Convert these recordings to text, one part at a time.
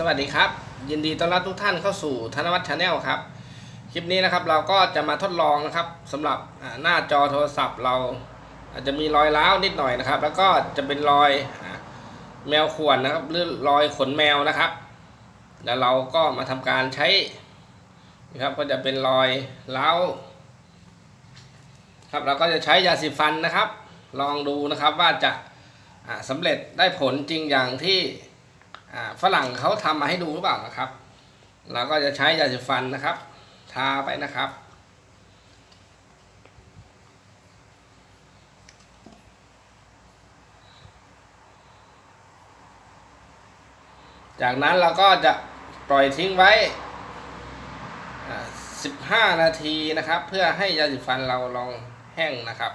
สวัสดีครับ ยินดีต้อนรับทุกท่านเข้าสู่ธนวัฒน์ชาแนลครับ คลิปนี้นะครับเราก็จะมาทดลองนะครับสำหรับหน้าจอโทรศัพท์ เราอาจจะมีรอยร้าวนิดหน่อยนะครับ แล้วก็จะเป็นรอยแมวข่วนนะครับหรือรอยขนแมวนะครับแล้วเราก็มาทำการใช้นะครับก็จะเป็นรอยร้าวครับเราก็จะใช้ยาสีฟันนะครับ ลองดูนะครับว่าจะอ่าสำเร็จได้ผลจริงอย่างที่ ฝรั่งเขาทำมาให้ดูหรือเปล่านะครับ เราก็จะใช้ยาสีฟันนะครับ ทาไปนะครับ จากนั้นเราก็จะปล่อยทิ้งไว้ 15 นาทีนะครับ เพื่อให้ยาสีฟันเราลองแห้งนะครับ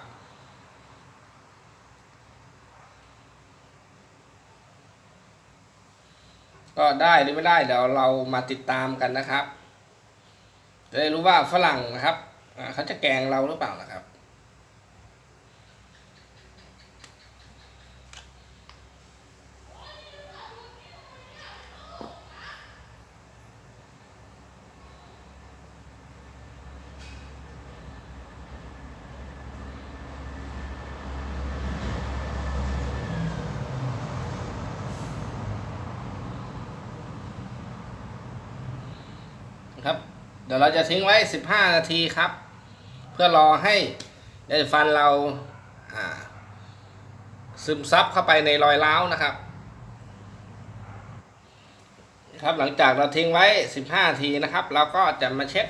ก็ได้หรือไม่ได้เดี๋ยวเรามาติดตามกันนะครับจะได้รู้ว่าฝรั่งนะครับเขาจะแกงเราหรือเปล่านะครับ ครับ เดี๋ยวเราจะทิ้งไว้ 15 นาทีครับ เพื่อรอให้ยาสีฟันเราซึมซับเข้าไปในรอยร้าวนะครับ ครับหลังจากเราทิ้งไว้ 15 นาทีนะครับ เราก็จะมาเช็ด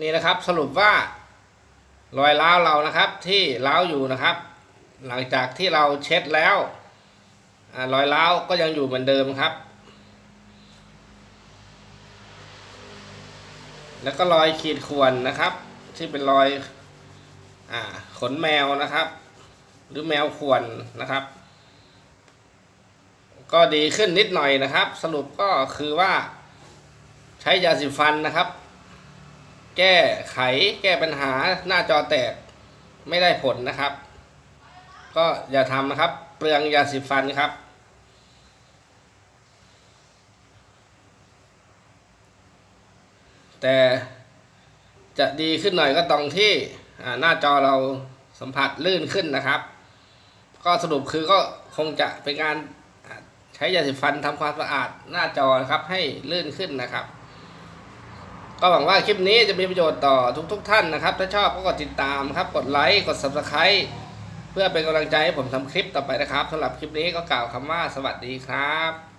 นี่นะครับสรุปว่ารอยร้าวเรานะครับที่ร้าวอยู่นะครับ หลังจากที่เราเช็ดแล้วรอยร้าวก็ยังอยู่เหมือนเดิมครับ แล้วก็รอยขีดข่วนนะครับ ที่เป็นรอยอขนแมวนะครับ หรือแมวข่วนนะครับ ก็ดีขึ้นนิดหน่อยนะครับ สรุปก็คือว่าใช้ยาสีฟันนะครับ แก้ไขแก้ปัญหาหน้าจอแตกไม่ได้ผลนะครับ ก็อย่าทำนะครับ เปลืองยาสีฟันครับ แต่จะดีขึ้นหน่อยก็ตรงที่หน้าจอเราสัมผัสลื่นขึ้นนะครับ ก็สรุปคือก็คงจะเป็นการใช้ยาสีฟันทำความสะอาดหน้าจอครับให้ลื่นขึ้นนะครับ ก็หวังว่าคลิปนี้จะมีประโยชน์ต่อทุกๆทท่านนะครับ ถ้าชอบก็กดติดตามครับ กดไลค์ กด subscribe เพื่อเป็นกำลังใจให้ผมทำคลิปต่อไปนะครับสำหรับคลิปนี้ก็กล่าวคำว่าสวัสดีครับ